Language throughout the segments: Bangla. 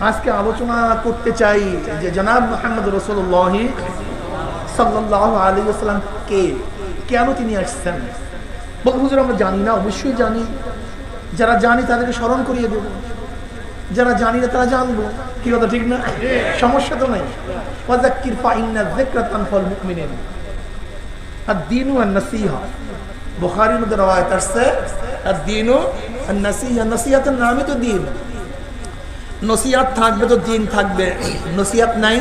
আজকে আলোচনা করতে চাই যে জনাব মোহাম্মদ রসুল্লাহ সাল্লাহ আলী আসসালাম কে? কেন তিনি আসছেন? বলতে হুজুর, আমরা জানি না, অবশ্যই জানি। যারা জানি তাদেরকে স্মরণ করিয়ে দেব। যারা জানি না তারা জানব। কি কথা, ঠিক না? সমস্যা তো নাই। আর দিনু আর নাসিহা নাসিহাতের নামই তো দিন। নসিহাত থাকবে তো দিন থাকবে। নসিহাত নাই,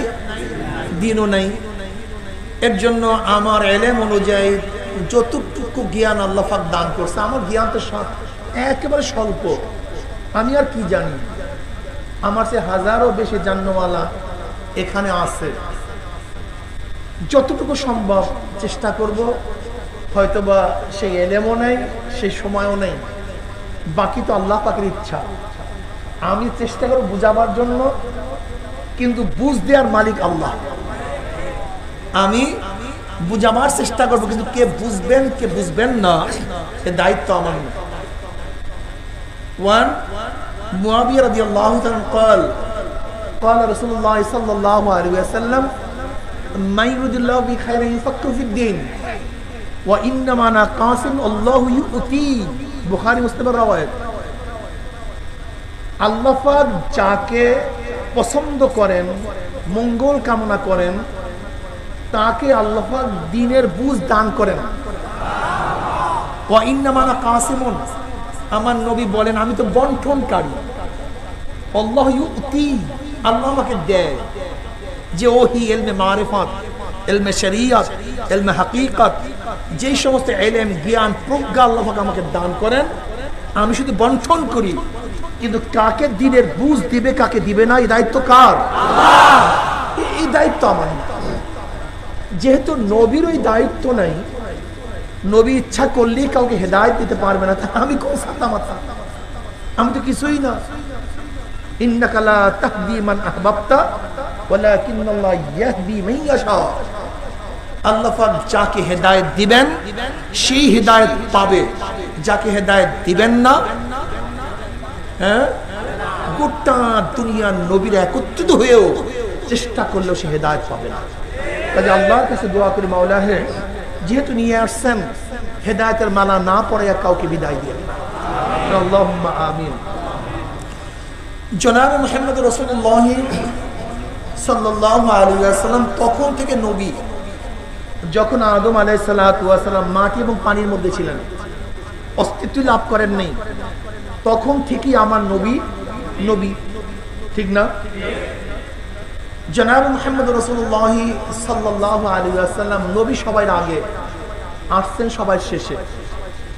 দিনও নাই। এর জন্য আমার এলেম অনুযায়ী যতটুকু জ্ঞান আল্লাহ পাক দান করছে, আমার জ্ঞান তো একেবারে স্বল্প। আমি আর কি জানি? আমার সে হাজারও বেশি জান্নওয়ালা এখানে আছে। যতটুকু সম্ভব চেষ্টা করব, হয়তোবা সেই এলেমও নেই, সেই সময়ও নেই। বাকি তো আল্লাহ পাকের ইচ্ছা। আমি চেষ্টা করব বুঝাবার জন্য কিন্তু বুঝ দেওয়ার মালিক আল্লাহ আমি বুঝাবার চেষ্টা করব কিন্তু কে বুঝবেন কে বুঝবেন না এ দায়িত্ব আমার না ওয়ান মুয়াবিয়া রাদিয়াল্লাহু তাআলা قال قال رسول الله صلى الله عليه وسلم من يريد الله به خيرا يفقهه في الدين وانما انا قاسم الله يؤتي বুখারী মুসলিমের রওয়ায়াত আল্লাহ পাক যাকে পছন্দ করেন, মঙ্গল কামনা করেন, তাকে আল্লাহ পাক দিনের বুঝ দান করেন। ওয়াইন্নামানা কাসিমুন। আমার নবী বলেন, আমি তো বন্টনকারী। আল্লাহ ইউতি, আল্লাহ আমাকে দেয় যে ওহি এলমে মারিফাত, এলমে শরিয়ত, এলমে হাকিকত, যেই সমস্ত এলেম, জ্ঞান, প্রজ্ঞা আল্লাহ পাক আমাকে দান করেন। আমি শুধু বন্টন করি। কিন্তু কাকে দিনের বুঝ দিবে, কাকে দিবে না, এই দায়িত্ব কার? এই- দায়িত্ব আমার যেহেতু নবীর ওই দায়িত্ব নাই, নবী ইচ্ছা করলেই কাউকে হেদায়ত দিতে পারবে না আমি কোন সাতা মাথা আমি তো কিছুই না। যাকে হেদায়েত দিবেন, সেই হেদায়েত পাবে। যাকে হেদায়েত দিবেন না হ্যাঁ? গোটা দুনিয়ার নবীর একত্রিত হয়েও চেষ্টা করলেও সে হেদায়েত পাবে না। কাজে আল্লাহর কাছে দোয়া করি মাওলা হে, যেহেতু নিয়ে আসছেন, হেদায়েতের মালা না পড়ে কাউকে বিদায় দিয়ে জনাব মোহাম্মদ রসুল্লাহ সাল্লাহ তখন থেকে নবী, যখন আদম আলাই সাল্লাম মাটি এবং পানির মধ্যে ছিলেন, অস্তিত্ব লাভ করেন নেই তখন থেকেই আমার নবী নবী, ঠিক না? জনাব মোহাম্মদ রসুল্লাহ সাল্লাহ আলী আসাল্লাম নবী সবাই আগে, আসছেন সবাই শেষে,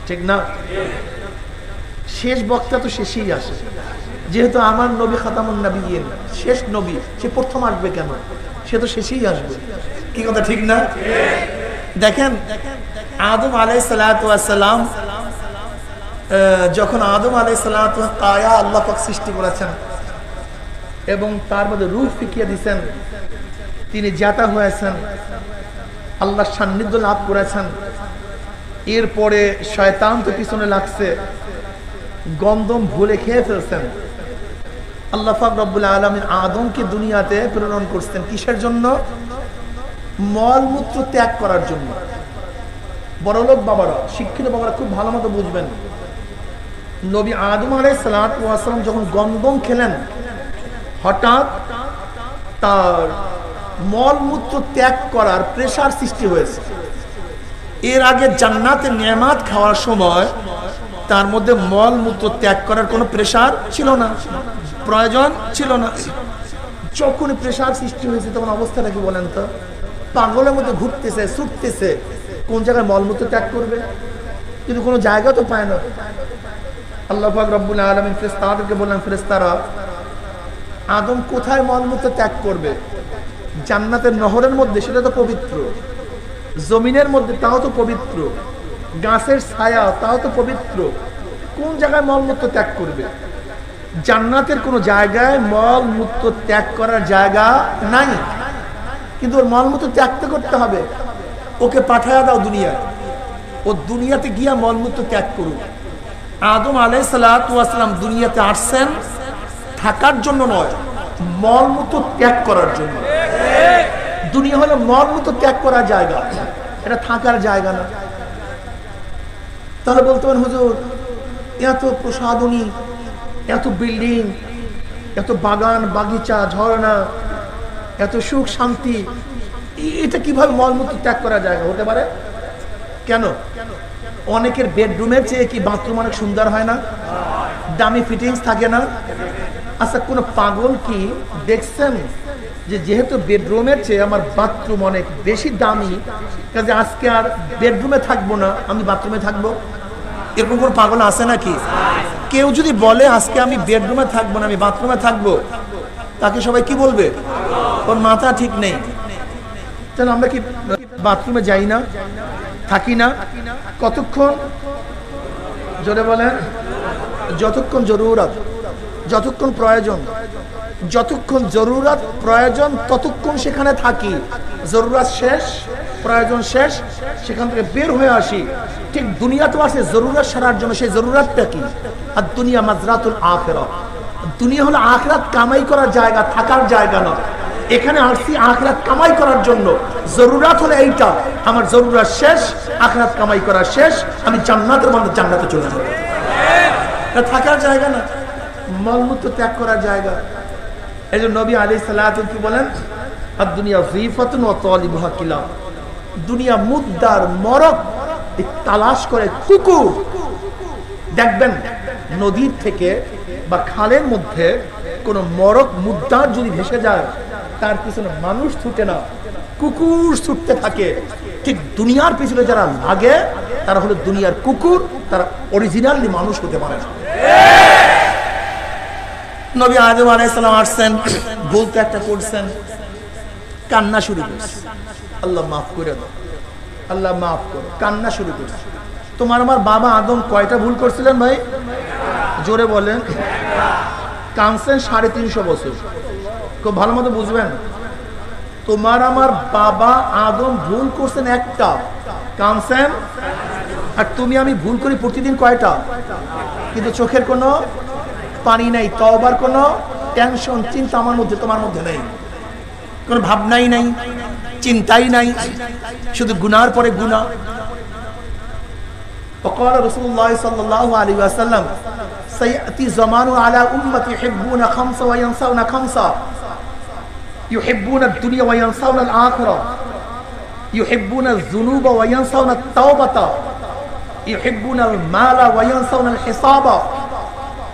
ঠিক না? শেষ বক্তা তো শেষেই আসে। যেহেতু আমার নবী খাতামুন নবী শেষ নবী, সে প্রথম আসবে কেন? সে তো শেষেই আসবে। কি কথা, ঠিক না? দেখেন, আদম আলাই সালাম যখন আদম আলাই সালাম আল্লাহ পাক সৃষ্টি করেছেন এবং তার মধ্যে রূহ ফিকিয়ে দিছেন তিনি জাতা হয়েছেন আল্লাহ সান্নিধ্য লাভ করেছেন, এরপরে শয়তান তো পিছনে লাগছে, গন্ধম ভুলে খেয়ে ফেলছেন। আল্লাহ ফাক রব্বুল আলমিন আদমকে দুনিয়াতে প্রেরণ করছেন কিসের জন্য? মলমূত্র ত্যাগ করার জন্য। বড়লোক বাবারা, শিক্ষিত বাবারা খুব ভালো মতো বুঝবেন। নবী আদম আলাই সালাম যখন গন্ধম খেলেন, হঠাৎ তার মলমূত্র ত্যাগ করার প্রেশার সৃষ্টি হয়েছে। এর আগে জান্নাতের নিয়ামাত খাওয়ার সময় তার মধ্যে মলমূত্র ত্যাগ করার কোনো প্রেশার ছিল না, প্রয়োজন ছিল না। যখন প্রেশার সৃষ্টি হয়েছে তখন অবস্থাটা কি বলেন তো? পাগলের মধ্যে ঘুরতেছে, ছুটতেছে। কোন জায়গায় মলমূত্র ত্যাগ করবে? কিন্তু কোনো জায়গা তো পায় না। আল্লাহ রব্বুল ফেরেস্তাদেরকে বললেন ফেরেস্তারা আদম কোথায় মলমূত্র ত্যাগ করবে? জান্নাতের নহরের মধ্যে সেটা তো পবিত্র, জমিনের মধ্যে তাও তো পবিত্র, গাছের ছায়া তাও তো পবিত্র, কোন জায়গায় মলমূত্র ত্যাগ করবে? জান্নাতের কোনো জায়গায় মলমূত্র ত্যাগ করার জায়গা নাই। কিন্তু ওর মলমূত্র ত্যাগতে করতে হবে। ওকে পাঠায় দাও দুনিয়ায়। ও দুনিয়াতে গিয়া মলমূত্র ত্যাগ করুক। আদম আলাই সালাম দুনিয়াতে আসছেন থাকার জন্য নয় মলমূত্র ত্যাগ করার জন্য। দুনিয়া হলো মলমূত্র ত্যাগ করার জায়গা, এটা থাকার জায়গা না। তাহলে বলতে পারেন, হুজুর, এত প্রসাদনী, এত বিল্ডিং, এত বাগান, বাগিচা, ঝর্ণা, এত সুখ শান্তি এটা কীভাবে মলমূত্র ত্যাগ করা জায়গা হতে পারে? কেন? অনেকের বেডরুমের চেয়ে কি বাথরুম অনেক সুন্দর হয় না? দামি ফিটিংস থাকে না? আচ্ছা কোনো পাগল কি দেখছেন যে যেহেতু বেডরুমের চেয়ে আমার বাথরুম অনেক বেশি দামি, কাজে আজকে আর বেডরুমে থাকব না, আমি বাথরুমে থাকব? এরকম কোনো পাগল আছে নাকি? কেউ যদি বলে আজকে আমি বেডরুমে থাকব না, আমি বাথরুমে থাকব, তাকে সবাই কি বলবে? ওর মাথা ঠিক নেই। তাহলে আমরা কি বাথরুমে যাই না? থাকি না। কতক্ষণ? জোরে বলেন। যতক্ষণ জরুরত, যতক্ষণ প্রয়োজন, যতক্ষণ জরুরত, প্রয়োজন, ততক্ষণ সেখানে থাকি। জরুরত শেষ, প্রয়োজন শেষ, সেখান থেকে বের হয়ে আসি। ঠিক দুনিয়াতে আছে জরুরত সারার জন্য, সেই জরুরতটা কি? আর দুনিয়া মাজরাতুল আখেরাত দুনিয়া হলো আখরাত কামাই করার জায়গা, থাকার জায়গা না এখানে আসছি আখরাত কামাই করার জন্য। জরুরাত হলে এইটা, আমার জরুরাত শেষ, আখরাত কামাই করা শেষ, আমি জান্নাতের মধ্যে জান্নাতে চলে যাব। থাকার জায়গা না, মলমূত্র ত্যাগ করার জায়গা। এই জন্য নবী আলী সাল্লাহ কি বলেন? আর দুনিয়া ও তলিবহা কিলাম দুনিয়া মুদ্দার মরক তালাশ করে কুকুর। দেখবেন, নদীর থেকে বা খালের মধ্যে কোনো মরক মুদ্রার যদি ভেসে যায় তার পিছনে মানুষ ছুটে না, কুকুর ছুটতে থাকে। ঠিক দুনিয়ার পিছনে যারা লাগে, তারা হলো দুনিয়ার কুকুর, তারা অরিজিনালি মানুষ হতে পারে না। নবী আলাইসালাম আসছেন, বলতে একটা করছেন, কান্না শুরু করছে। আল্লাহ মাফ করে দাও। আল্লাহ মাফ করো, কান্না শুরু করছে। তোমার আমার বাবা আদম কয়টা ভুল করছিলেন ভাই? জোরে বলেন। কানছেন সাড়ে তিনশো বছর। খুব ভালো মতো বুঝবেন তোমার আমার বাবা আদম ভুল করছেন একটা কানছেন আর তুমি আমি ভুল করি প্রতিদিন কয়টা কিন্তু চোখের কোনো পানি নাই তবার কোনো টেনশন চিন্তা আমার মধ্যে তোমার মধ্যে নেই কোনো ভাবনাই নাই চিন্তাই নাই শুধু গুনার পরে গুণা وقال رسول الله صلى الله عليه وسلم سيأتي زمان على أمتي يحبون خمسة وينسون خمسة يحبون الدنيا وينسون الآخرة يحبون الذنوب وينسون التوبة يحبون المال وينسون الحساب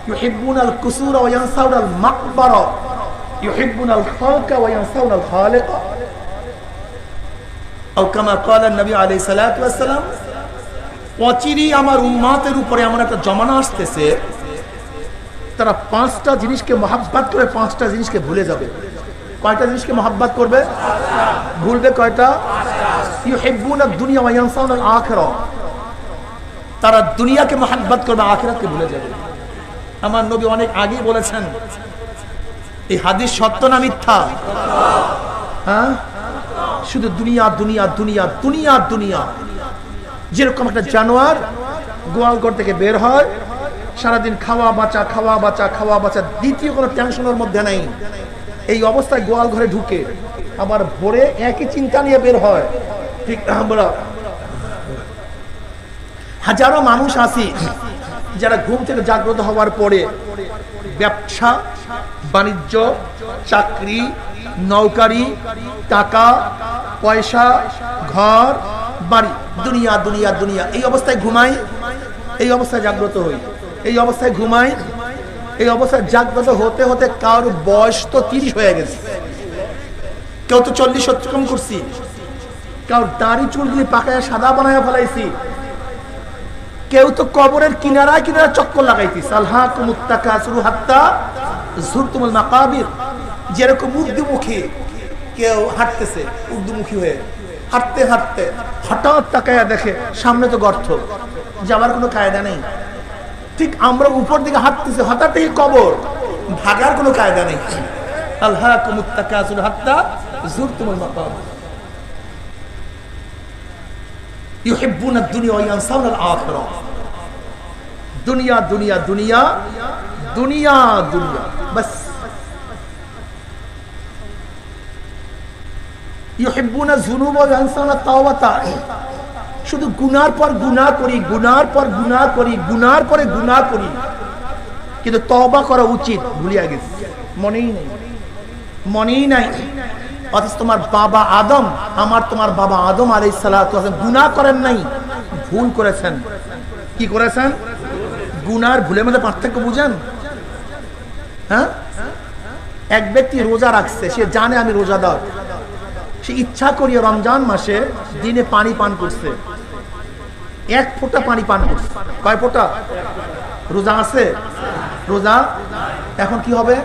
يحبون الكسور وينسون المقبرة يحبون الخلق وينسون الخالق أو كما قال النبي عليه الصلاة والسلام অচিরই আমার উম্মাতের উপরে এমন একটা জমানা আসতেছে তারা পাঁচটা জিনিসকে মহাব্বাত করে পাঁচটা জিনিসকে ভুলে যাবে কয়টা জিনিসকে মহাব্বাত করবে? ভুলবে কয়টা? দুনিয়া আল-আখিরা। তারা দুনিয়াকে মহাব্বাত করবে, আখিরাতকে ভুলে যাবে। আমার নবী অনেক আগেই বলেছেন, এই হাদিস সত্য না মিথ্যা? হ্যাঁ? শুধু দুনিয়া দুনিয়া দুনিয়া দুনিয়া দুনিয়া। যেরকম একটা জানোয়ার গোয়ালঘর থেকে বের হয়, সারাদিন খাওয়া বাঁচা খাওয়া বাঁচা খাওয়া বাঁচা, দ্বিতীয় কোনো টেনশনের মধ্যে নাই। এই অবস্থায় গোয়াল ঘরে ঢুকে আবার ভোরে একই চিন্তা নিয়ে বের হয়। ঠিক আমরা? হাজারো মানুষ আসি যারা ঘুম থেকে জাগ্রত হওয়ার পরে ব্যবসা, বাণিজ্য, চাকরি, নৌকারি, টাকা, পয়সা, ঘর, বাড়ি, দুনিয়া দুনিয়া দুনিয়া। এই অবস্থায় ঘুমাই, এই অবস্থায় জাগ্রত হই, এই অবস্থায় ঘুমাই এই অবস্থায় জাগ্রত হতে হতে কারোর বয়স তো তিরিশ হয়ে গেছে। কেউ তো চল্লিশ অতিক্রম করছি। কারোর দাড়ি চুলগুলি পাকায় সাদা বানায় ফেলাইছি। কেউ তো কবরের কিনারায় কিনারা চক্কর লাগাইতি সালহা কুমুত্তাকা শুরু হাত্তা জুরতুমুল মাকাবির। যেরকম উর্দুমুখী কেউ হাঁটতেছে উর্দুমুখী হয়ে। হাঁটতে হাঁটতে হঠাৎ তাকায়া দেখে সামনে তো গর্ত। যাবার কোনো কায়দা নেই। ঠিক আমরা উপর দিকে হাঁটতেছি, হঠাৎই কবর। ভাগার কোনো কায়দা নেই। আল্লাহ দুনিয়া দুনিয়া দুনিয়া দুনিয়া দুনিয়া শুধু গুনার পর গুনাহ করি, গুনার পর গুনাহ করি, গুনার পরে গুনাহ করি। কিন্তু তবা করা উচিত, ভুলিয়া গেছি। মনেই নেই। মনেই নাই। অথচ তোমার বাবা আদম, আমার তোমার বাবা আদম আলাইহিস সালাতু গুনাহ করেন নাই, ভুল করেছেন। কি করেছেন? গুনার ভুলের মধ্যে পার্থক্য বুঝেন? হ্যাঁ? এক ব্যক্তি রোজা রাখছে, সে জানে আমি রোজাদার। সে ইচ্ছা করিয়া রমজান মাসে দিনে পানি পান করছে। এক ফোঁটা পানি পান করছে। কয় ফোঁটা? রোজা আছে? রোজা? এখন কি হবে?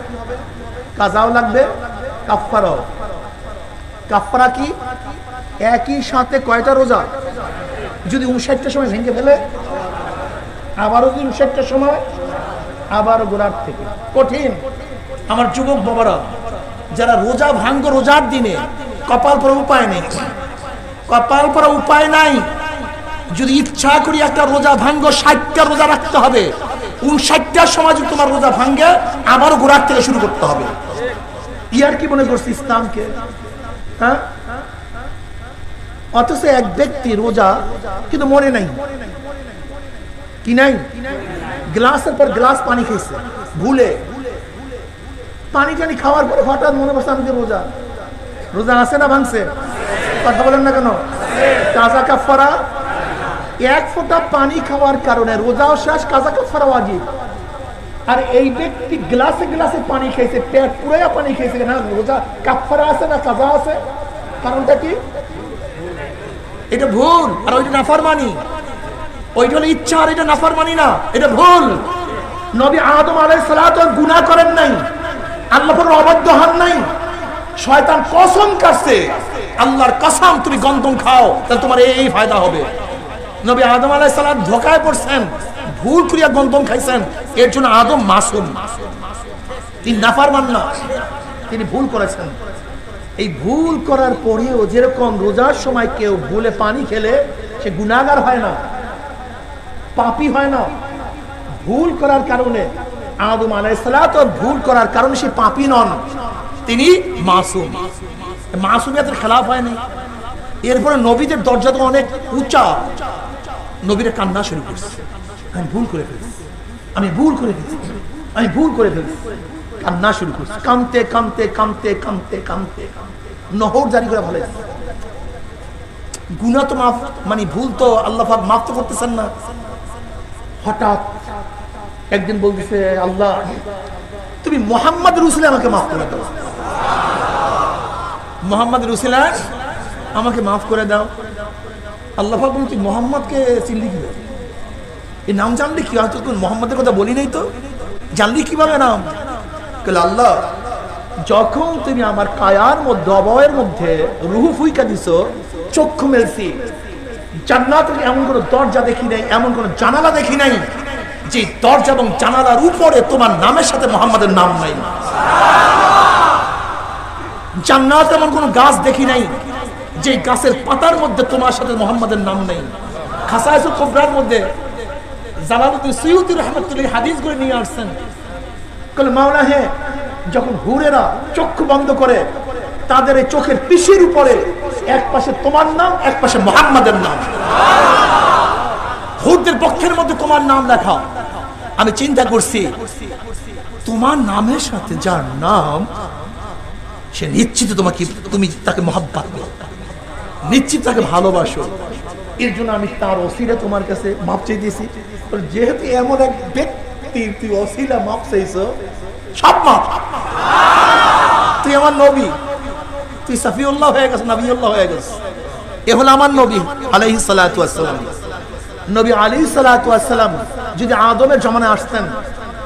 কাজাও লাগবে কাফারাও কাফারা কি? একই সাথে কয়টা রোজা? যদি উনষাটটার সময় ভেঙে ফেলে, আবারও যদি উনষাটটার সময়, আবারও গোড়ার থেকে। কঠিন। আমার যুবক বাবারা, যারা রোজা ভাঙ্গ রোজার দিনে কপাল পরা উপায় নেই। কপাল পরা উপায় নাই। যদি ইচ্ছা করি একটা রোজা ভাঙ্গ, ষাটটা রোজা রাখতে হবে। উনষাটটার সময় যদি তোমার রোজা ভাঙ্গে, আবারও গোড়ার থেকে শুরু করতে হবে। ইয়ার কি মনে করছে ইসলামকে? হ্যাঁ? অথচ এক ব্যক্তি রোজা, কিন্তু মনে নাই। কি নাই? গ্লাসের পর গ্লাস পানি খেয়েছে। ভুলে। পানি টানি খাওয়ার পরে হঠাৎ মনে করছে আমি রোজা। রোজা আছে না ভাঙছে? কথা বলেন না কেন? কাজা কাফারা এক ফোঁটা পানি খাওয়ার কারণে রোজাও শেষ, কাজা কাফারা ওয়াজিব। আর এই ব্যক্তি গ্লাসে গ্লাসে পানি খেয়েছে পেট পুরাইয়া পানি খেয়েছে না, রোজা কাফারা আছে না কাজা আছে? কারণটা কি? এটা ভুল, আর ওইটা নাফারমানি। ওইটা ইচ্ছা, আর এটা নাফারমানি না, এটা ভুল। নবী আদম আলাইহিস সালাত গুনাহ করেন নাই অবাধ্য হন নাই। শয়তান কসম কাটছে, আল্লাহর কসম তুমি গন্তম খাও, তাহলে তোমার এই ফায়দা হবে। নবী আদম আলাইহিস সালাত ধোকায় পড়ছেন, ভুল করিয়া গন্তম খাইছেন। এর জন্য আদম মাসুম। তিনি নাফারমান না, তিনি ভুল করেছেন। এই ভুল করার পরেও যেরকম রোজার সময় কেউ ভুলে পানি খেলে, সে গুণাগার হয় না, পাপি হয় না। ভুল করার কারণে, আদম আলাইসালাত ভুল করার কারণে সে পাপি নন, তিনি মাসুম। মাসুমিয়াতের খেলাফ হয়নি। এরপরে নবীদের দরজা তো অনেক উঁচা। নবীরা কান্না শুরু করছে। আমি ভুল করে ফেলছি। আমি ভুল করে ফেলছি আমি ভুল করে ফেলছি। কান্না শুরু করছে। কামতে কামতে কামতে কামতে কামতে নহর জারি করে ভালো গুনা তো মাফ মানে ভুল তো আল্লাহ মাফ তো করতেছেন না। হঠাৎ একদিন বলতেছে, আল্লাহ, তুমি মোহাম্মদ রুসুলে আমাকে মাফ করে দাও। মোহাম্মদ রুসুলা আমাকে মাফ করে দাও। আল্লাহ পাক বলছি, মোহাম্মদকে চিনলি কি এই নাম জানলি কি হয়তো তুমি মোহাম্মদের কথা বলি নাই তো। জানলি কীভাবে নাম? বলে আল্লাহ, যখন তুমি আমার কায়ার মধ্যে, অবয়ের মধ্যে রুহু ফুইকা দিছো, চক্ষু মেলছি। জান্নাতের এমন কোনো দরজা দেখি নাই, এমন কোনো জানালা দেখি নাই, যে দরজা এবং জানালার উপরে তোমার নামের সাথে মোহাম্মদের নাম নাই। জান্নাত এমন কোনো গাছ দেখি নাই যে গাছের পাতার মধ্যে তোমার সাথে মোহাম্মদের নাম নেই। খাসায়সুল কোবরার মধ্যে জালালুদ্দিন সৈয়দুর রহমতুল্লাহ হাদিস করে নিয়ে আসছেন। মাওলা হে, যখন হুরেরা চক্ষু বন্ধ করে, তাদের এই চোখের পিসির উপরে এক পাশে তোমার নাম, এক পাশে মোহাম্মদের নাম। হুরদের পক্ষের মধ্যে তোমার নাম লেখা। আমি চিন্তা করছি, তোমার নামের সাথে যার নাম, সে নিশ্চিত তোমাকে তুমি তাকে মহাব্বাত নিশ্চিত তাকে ভালোবাসো। এর জন্য আমি তার অসিলা তোমার কাছে মাপ বলে, যেহেতু এমন এক ব্যক্তি তুই অসিলা মাপ চাইছো সব মাপ। তুই আমার নবী। তুই সাফিউল্লাহ হয়ে গেছ নবীউল্লাহ হয়ে গেছ। এ হলো আমার নবী আলাইহি সালাতু ওয়াসসালাম। নবী আলাইহি সালাতু ওয়াসসালাম যদি আদমের জমানায় আসতেন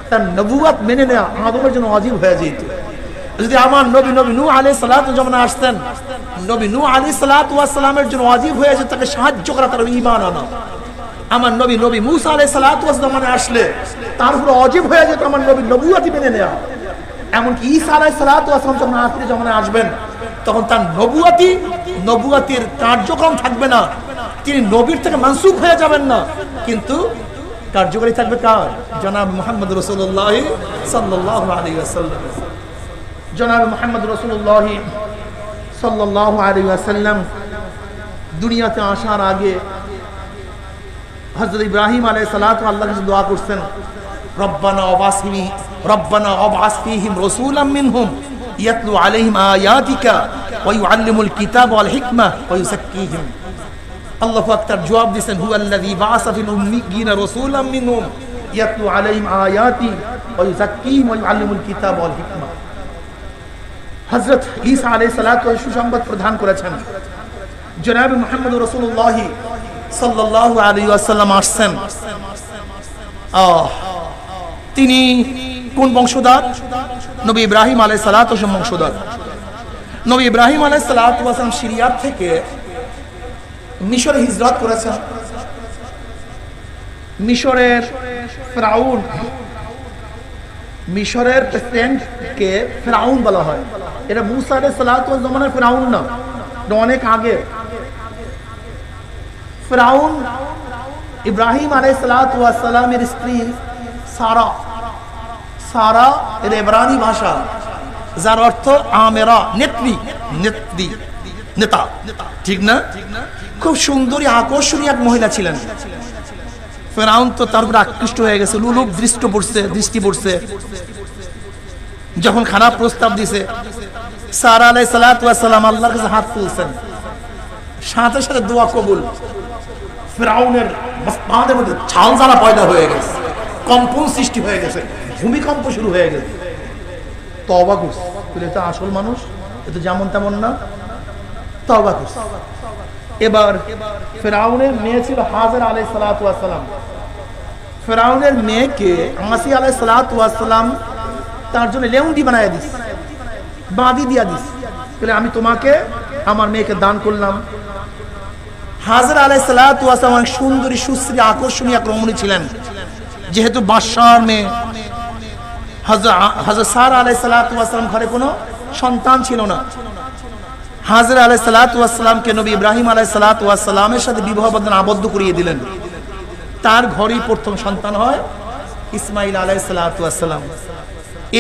তার নবুয়াত মেনে নেওয়া আদমের জন্য অজীব হয়ে যেত। যদি আমার নবী নবী নূহ আলাইহিস সালাতু যমনে আসতেন, নবী নূহ আলাইহিস সালাতু ওয়াস সালামের জন্য ওয়াজিব হয়ে যেত তাকে সাহায্য করা তার ঈমান আনা। আমার নবী নবী মুসা আলাইহিস সালাতু যমনে আসলে তার উপর অজীব হয়ে যেত আমার নবী নবুয়াতি মেনে নেওয়া এমনকি ঈসা আলাইহিস সালাতু ওয়াস সালাম যখন আখিরি যমনে আসবেন, তখন তার নবুয়াতি নবুয়াতির কার্যক্রম থাকবে না। তিনি নবীর থেকে মানসুখ হয়ে যাবেন না। কিন্তু কার্যকরী থাকবে কার? জনাব মোহাম্মদ রসুল্লাহ সাল্লাহ আলী আসাল্লাম জনাব মোহাম্মদ রসুল্লাহ সাল্লাল্লাহু আলাইহি ওয়াসাল্লাম দুনিয়াতে আসার আগে হযরত ইব্রাহিম আলাইহিস সালাতু আল্লাহর কাছে দোয়া করছেন রব্বানা ওয়াসিমি রব্বানা ওয়াবাস ফীহিম রাসূলাম মিনহুম ইয়াতলু আলাইহিম আয়াতিকা ওয়া ইউআল্লিমুল কিতাব ওয়াল হিকমা ওয়া ইউযাক্কিহিম আল্লাহ পাক তার জবাব দিয়েছেন হুয়াল্লাযী বাআসা ফিল উম্মিয়িনা রাসূলাম মিনহুম ইয়াতলু আলাইহিম আয়াতি ওয়া ইউযাক্কিহিম ওয়া ইউআল্লিমুল কিতাব ওয়াল হিকমা হযরত ঈসা আলাইহিস সালাতু সুসংবাদ প্রদান করেছেন। জনাব মুহাম্মদ রাসূলুল্লাহ সাল্লাল্লাহু আলাইহি ওয়াসাল্লাম আসছেন। তিনি কোন বংশধর? নবী ইব্রাহিম আলাইহিস সালাতু বংশধর। নবী ইব্রাহিম আলাইহিস সালাতু সিরিয়ার থেকে মিশরে হিজরত করেছেন। মিশরের ফেরাউন মিশরের প্রেসিডেন্টকে ফেরাউন বলা হয়। এটা মুসা আলাইহিস সালাতু ফেরাউন না অনেক আগে। ফেরাউন ইব্রাহিম আলাইহিস সালাতু ওয়াস সালামের স্ত্রী সারা। সারা এর ইব্রানি ভাষা, যার অর্থ আমেরা, নেত্রী নেত্রী, নেতা। ঠিক না? খুব সুন্দরী, আকর্ষণীয় এক মহিলা ছিলেন। ফেরাউন তো তার উপরে আকৃষ্ট হয়ে গেছে, লুলুপ দৃষ্ট পড়ছে, দৃষ্টি পড়ছে। যখন খারাপ প্রস্তাব দিছে, সারা আলাই সালাম আল্লাহর কাছে হাত তুলছেন। সাথে সাথে দোয়া কবুল। ফেরাউনের বাঁধের মধ্যে ছাল জ্বালা পয়দা হয়ে গেছে, কম্পন সৃষ্টি হয়ে গেছে, ভূমিকম্প শুরু হয়ে গেছে। তবা করছে। এটা আসল মানুষ, এটা যেমন তেমন না তবা করছে। এবার ফেরাউনের মেয়ে ছিল হাজার আলাই সালাম। ফেরাউনের মেয়েকে আসি আলাই সালাম তার জন্য লেউন্ডি বানায় দিস, বাঁধি দিয়া দিস। আমি তোমাকে আমার মেয়েকে দান করলাম। হাজার আলাই সালাম অনেক সুন্দরী, সুশ্রী, আকর্ষণীয় এক রমণী ছিলেন। যেহেতু বাদশার মেয়ে হাজার সার আলাই সালাম ঘরে কোনো সন্তান ছিল না। হাজর আলাই সালাতামকে নবী ইব্রাহিম আলাই সালাতামের সাথে বিবাহ বন্ধন আবদ্ধ করিয়ে দিলেন। তার ঘরেই প্রথম সন্তান হয় ইসমাইল আলাই সালাতাম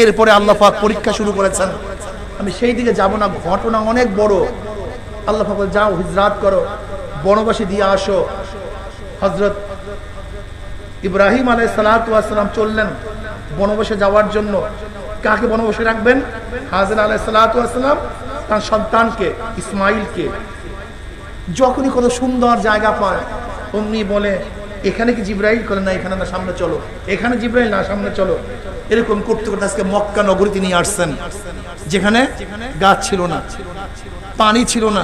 এরপরে আল্লাহ পরীক্ষা শুরু করেছেন। আমি সেই দিকে যাব না, ঘটনা অনেক বড়। আল্লাহ পাক যাও, হিজরাত করো, বনবাসী দিয়ে আসো। হজরত ইব্রাহিম আলাই সালাতাম চললেন বনবাসে যাওয়ার জন্য। কাকে বনবাসে রাখবেন? হাজর আলাই সালাতাম তার সন্তানকে, ইসমাইলকে, যখনই কোনো সুন্দর জায়গা পায়, অমনি বলে, এখানে কি জিব্রাইল করে? না, এখানে না, সামনে চলো। এখানে জিব্রাইল? না, সামনে চলো। এরকম করতে করতে আজকে মক্কা নগরী তিনি আসছেন, যেখানে গাছ ছিল না, পানি ছিল না,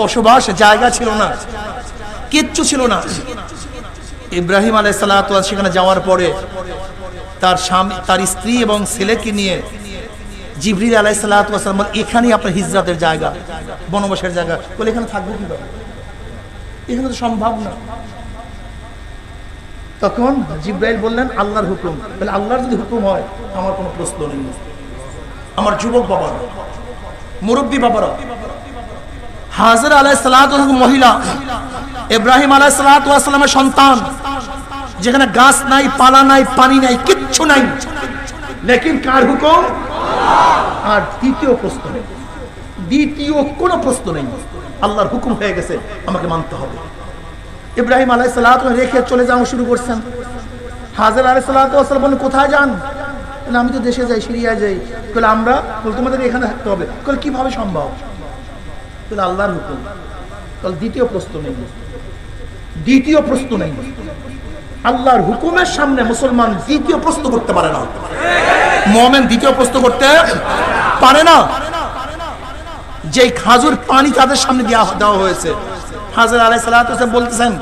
বসবাস, জায়গা ছিল না, কিচ্ছু ছিল না। ইব্রাহিম আলাই সেখানে যাওয়ার পরে তার স্বামী, তার স্ত্রী এবং ছেলেকে নিয়ে জিবরিল আলাই সাল্লাম এখানেই আপনার হিজরাতের জায়গা, বনবাসের জায়গা। বলে, এখানে থাকব কীভাবে? এখানে তো সম্ভব না। তখন জিব্রাইল বললেন, আল্লাহর হুকুম। বলে, আল্লাহর যদি হুকুম হয়, আমার কোনো প্রশ্ন নেই। আমার যুবক বাবারা, মুরব্বী বাবারা হাজার আলাই সালাম মহিলা, ইব্রাহিম আলাই সালামের সন্তান, যেখানে গাছ নাই, পালা নাই, পানি নাই, কিচ্ছু নাই। লেকিন কার হুকুম? আর দ্বিতীয় প্রশ্ন নেই দ্বিতীয় কোনো প্রশ্ন নেই। আল্লাহর হুকুম হয়ে গেছে আমাকে মানতে হবে। ইব্রাহিম আলাই সালাত রেখে চলে যাওয়া শুরু করছেন। হাজার আলাই সালাত বলেন কোথায় যান? বলে, আমি তো দেশে যাই সিরিয়ায় যাই। বলে আমরা বলে তোমাদের এখানে থাকতে হবে। বলে কীভাবে সম্ভব? বলে আল্লাহর হুকুম। তাহলে দ্বিতীয় প্রশ্ন নেই। দ্বিতীয় প্রশ্ন নেই। আল্লাহর হুকুমের সামনে মুসলমান দ্বিতীয় প্রশ্ন করতে পারে না। মোমেন দ্বিতীয় প্রশ্ন করতে পারে না। যে খাজুর পানি তাদের সামনে দেওয়া দেওয়া হয়েছে। হাজার আলাই সালাত বলতেছেন